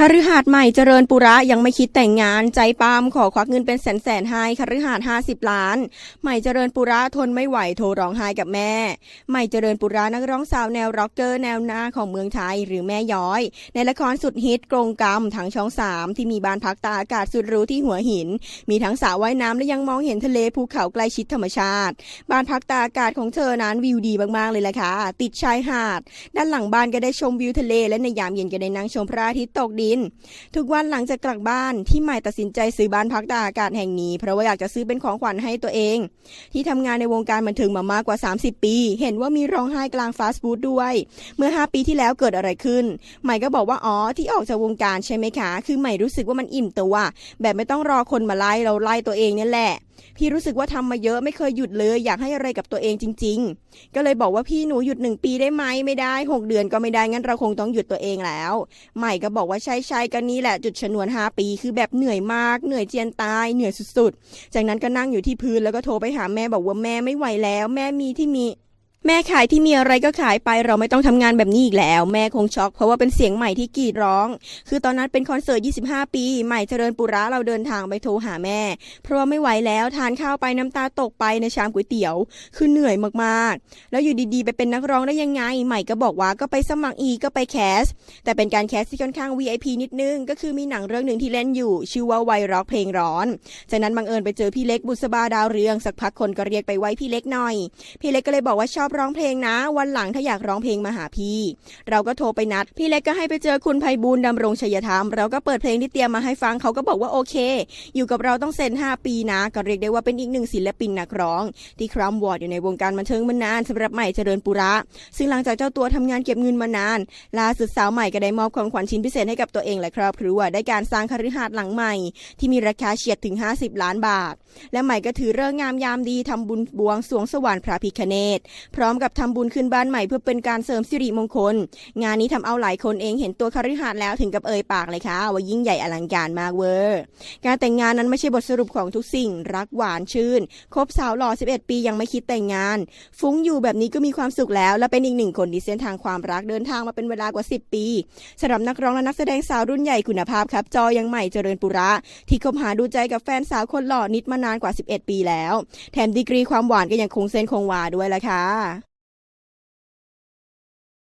คฤหาสน์ใหม่เจริญปุระยังไม่คิดแต่งงานใจปามขอควักเงินเป็นแสนแสนให้คฤหาสน์ห้าสิบล้าน ใหม่เจริญปุระทนไม่ไหวโทรร้องไห้กับแม่ ใหม่เจริญปุระนักร้องสาวแนวร็อกเกอร์แนวหน้าของเมืองไทยหรือแม่ย้อย ในละครสุดฮิตกรงกรรมทางช่องสามที่มีบ้านพักตากอากาศสุดหรูที่หัวหิน มีทั้งสระว่ายน้ำและยังมองเห็นทะเลภูเขาใกล้ชิดธรรมชาติ บ้านพักตากอากาศของเธอนั้นวิวดีมากๆเลยแหละค่ะติดชายหาด ด้านหลังบ้านก็ได้ชมวิวทะเลและในยามเย็นก็ได้นั่งชมพระอาทิตย์ตกดินทุกวันหลังจากกลับบ้านที่ใหม่ตัดสินใจซื้อบ้านพักตากอากาศแห่งนี้ เพราะว่าอยากจะซื้อเป็นของขวัญให้ตัวเอง ที่ทำงานในวงการบันเทิงมามากกว่า 30 ปี เห็นว่ามีร้องไห้กลางฟาสต์ฟู้ดด้วย เมื่อ 5 ปีที่แล้วเกิดอะไรขึ้น ใหม่ก็บอกว่าอ๋อที่ออกจากวงการใช่ไหมคะ คือใหม่รู้สึกว่ามันอิ่มตัวแบบไม่ต้องรอคนมาไล่เราไล่ตัวเองนี่แหละ พี่รู้สึกว่าทำมาเยอะไม่เคยหยุดเลย อยากให้อะไรกับตัวเองจริง ๆ ก็เลยบอกว่าพี่หนูหยุดหนึ่งปีได้ไหมไม่ได้หกเดือนก็ไม่ได้งั้นเราคงต้องหยุดตัวเองแล้ว ใหม่ก็บอกว่าใช่ใช่ๆก็นี่แหละจุดชนวน5ปีคือแบบเหนื่อยมากเหนื่อยเจียนตายเหนื่อยสุดๆ จากนั้นก็นั่งอยู่ที่พื้นแล้วก็โทรไปหาแม่บอกว่าแม่ไม่ไหวแล้ว แม่มีที่มี แม่ขายที่มีอะไรก็ขายไปเราไม่ต้องทำงานแบบนี้อีกแล้ว แม่คงช็อกเพราะว่าเป็นเสียงใหม่ที่กรีดร้อง คือตอนนั้นเป็นคอนเสิร์ต 25 ปี ใหม่เจริญปุระเราเดินทางไปโทรหาแม่ เพราะว่าไม่ไหวแล้วทานข้าวไปน้ำตาตกไปในชามก๋วยเตี๋ยว คือเหนื่อยมากๆ แล้วอยู่ดีๆ ไปเป็นนักร้องได้ยังไง ใหม่ก็บอกว่าก็ไปสมัครอีกก็ไปแคส แต่เป็นการแคสที่ค่อนข้าง VIP นิดนึงก็คือมีหนังเรื่องหนึ่งที่เล่นอยู่ ชื่อว่าไวร็อกเพลงร้อน จากนั้นบังเอิญไปเจอพี่เล็กบุษบาดาวเรืองสักพักคนก็เรียกไปไว้พี่เล็กหน่อย พี่เล็กก็เลยบอกว่าชอบร้องเพลงนะ วันหลังถ้าอยากร้องเพลงมาหาพี่ เราก็โทรไปนัด พี่เล็กก็ให้ไปเจอคุณไพบูลดำรงชัยธรรม เราก็เปิดเพลงที่เตรียมมาให้ฟังเขาก็บอกว่าโอเค อยู่กับเราต้องเซ็น 5 ปีนะ ก็เรียกได้ว่าเป็นอีกหนึ่งศิลปินนักร้อง ที่ครัมวอร์ดอยู่ในวงการบันเทิงมานานสำหรับใหม่เจริญปุระ ซึ่งหลังจากเจ้าตัวทำงานเก็บเงินมานานล่าสุดสาวใหม่ก็ได้มอบของขวัญชิ้นพิเศษให้กับตัวเองและครอบครัวได้การสร้างคฤหาสน์หลังใหม่ ที่มีราคาเฉียดถึง 50 ล้านบาท และใหม่ก็ถือเรื่องงามยามดีทำบุญบวงสรวงสวรรค์พระพิคเนตพร้อมกับทำบุญขึ้นบ้านใหม่เพื่อเป็นการเสริมสิริมงคล งานนี้ทำเอาหลายคนเองเห็นตัวคฤหาสน์แล้วถึงกับเอ่ยปากเลยค่ะว่ายิ่งใหญ่อลังการมากเวอร์ การแต่งงานนั้นไม่ใช่บทสรุปของทุกสิ่ง รักหวานชื่น คบสาวหล่อ 11 ปียังไม่คิดแต่งงาน ฟุ้งอยู่แบบนี้ก็มีความสุขแล้ว และเป็นอีกหนึ่งคนที่เส้นทางความรักเดินทางมาเป็นเวลากว่า 10 ปีสำหรับนักร้องและนักแสดงสาวรุ่นใหญ่คุณภาพครับ จอยังใหม่เจริญปุระ ที่คบหาดูใจกับแฟนสาวคนหล่อนิดมานานกว่า 11 ปีแล้ว แถมดีกรีความหวานก็ยังคงเส้นคงวาด้วยละค่ะ